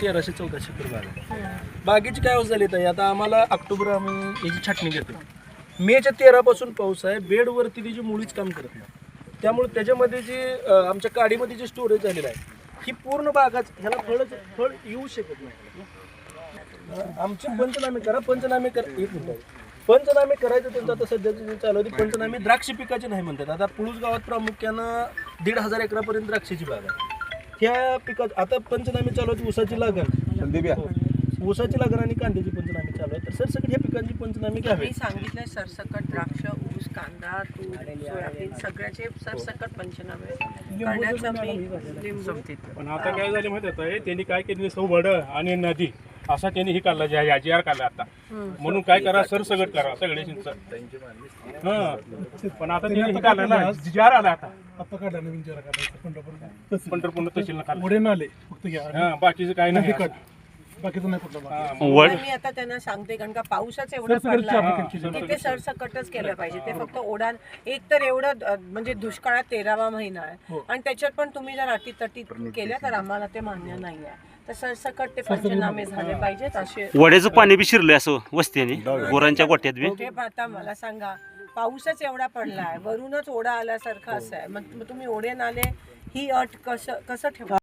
तेराशे चौदाशे एकर बाग आहे बागेची काय अवस्था झाली ताई? आता आम्हाला ऑक्टोबर आम्ही याची छाटणी घेतो. मेच्या तेरापासून पाऊस आहे. बेडवरती त्याची मुळीच काम करत नाही. त्यामुळे त्याच्यामध्ये जे अं, आमच्या काडीमध्ये जे स्टोरेज झालेलं आहे ही पूर्ण बागाच ह्याला फळच फळ येऊ शकत नाही. अं, आमचे पंचनामे करा. पंचनामे कर एक मिनिट. पंचनामे करायचं त्यांचं आता सध्याचं जे चालू आहे ते पंचनामे द्राक्ष पिकाचे नाही म्हणतात. आता पुळूस गावात प्रामुख्यानं दीड हजार एकरापर्यंत द्राक्षाची बाग आहे. ह्या पिकात आता पंचनामे चालू आहेत ऊसाची लागण. ऊसाची लागण आणि कांद्याची पंचनामे चालू आहे तर सरसकट ह्या पिकांची पंचनामे घ्यावे. मी सांगितलंय सरसकट द्राक्ष ऊस कांदा तूर सोयाबीन सगळ्याचे सरसकट पंचनामे. करण्याचा मी लिंबू. पण आता काय झालं माहिती आहे त्यांनी काय केलं सौ वड आणि नदी. असा त्यांनी हे काढला जे या जी आर काढला आता. म्हणून काय करा? सरसगट करा सगळे हा. पण आता त्यांनी हे काढलं ना जी आर आला आता. आता काढला नवीन काढायचा पंढरपूर पंढरपूर तहसील नाले फक्त घ्या हा बाकीचं काय नाही कट बाकीचं नाही कुठलं बाकी. हा, वड मी आता त्यांना सांगते कारण का पावसाच एवढं सरसकटची पडलाय application की ते सरसकटच केलं पाहिजे. ते फक्त ओढा एक तर एवढं म्हणजे दुष्काळात तेरावा महिना आहे. आणि त्याच्यात पण तुम्ही जर अटीतटी केल्या तर आम्हाला ते मान्य नाही आहे. तर सरसकट ते पंचनामे झाले पाहिजेत असे. वड्याचं पाणी बी शिरलंय असं वस्त्याने गुरांच्या गोट्यात बी. ते आता मला सांगा. पाऊसच एवढा पडलाय. वरूनच ओढा आल्यासारखं असं आहे. मग मग तुम्ही ओढे नाले ही अट कसं कसं ठेवा